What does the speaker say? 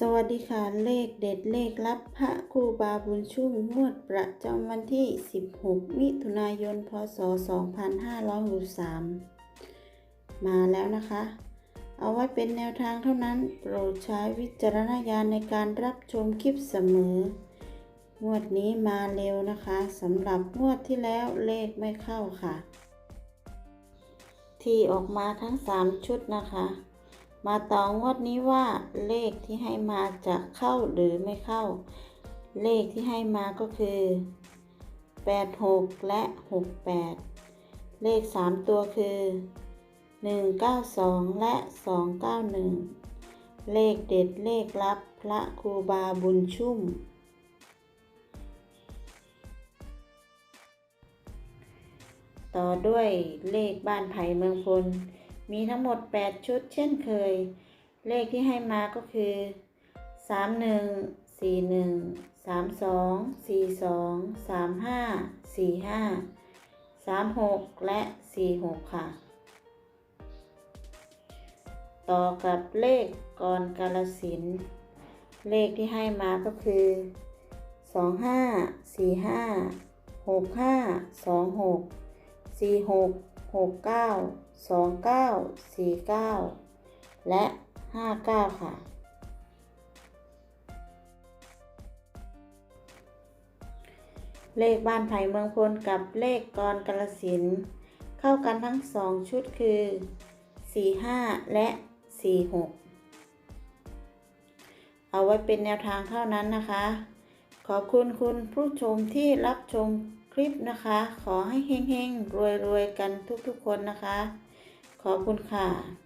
สวัสดีค่ะ เลขเด็ดเลขลับพระครูบาบุญชุ่มงวดประจำวันที่ 16 มิถุนายน พศ 2563 มาแล้วนะคะ เอาไว้เป็นแนวทางเท่านั้น โปรดใช้วิจารณญาณในการรับชมคลิปเสมอ งวดนี้มาเร็วนะคะสำหรับงวดที่แล้วเลขไม่เข้าค่ะ ที่ออกมาทั้ง 3 ชุดนะคะ มาต่องวดนี้ว่าเลขที่ให้มาจะเข้าหรือไม่เข้า เลขที่ให้มาก็คือ 86 และ 68 เลข 3 ตัวคือ 192 และ 291 เลขเด็ดเลขลับพระครูบาบุญชุ่ม ต่อด้วยเลขบ้านไผ่เมืองพล มีทั้งหมด 8 ชุดเช่นเคย เลขที่ให้มาก็คือ 31 41 32 42 35 45 36 และ 46 ค่ะ ต่อกับเลขกรกาลสิน เลขที่ให้มาก็คือ 25 45 65 26สี่ หกหกเก้าสองเก้าสี่เก้าและห้าเก้าค่ะ เลขบ้านไผ่เมืองพลกับเลขกรกาลสิน เข้ากันทั้งสองชุดคือสี่ห้าและสี่หกเอาไว้เป็นแนวทางเท่านั้นนะคะ ขอบคุณคุณผู้ชมที่รับชม ลิปนะคะ ขอให้เฮงๆรวยๆกันทุกๆคนนะคะ ขอบคุณค่ะ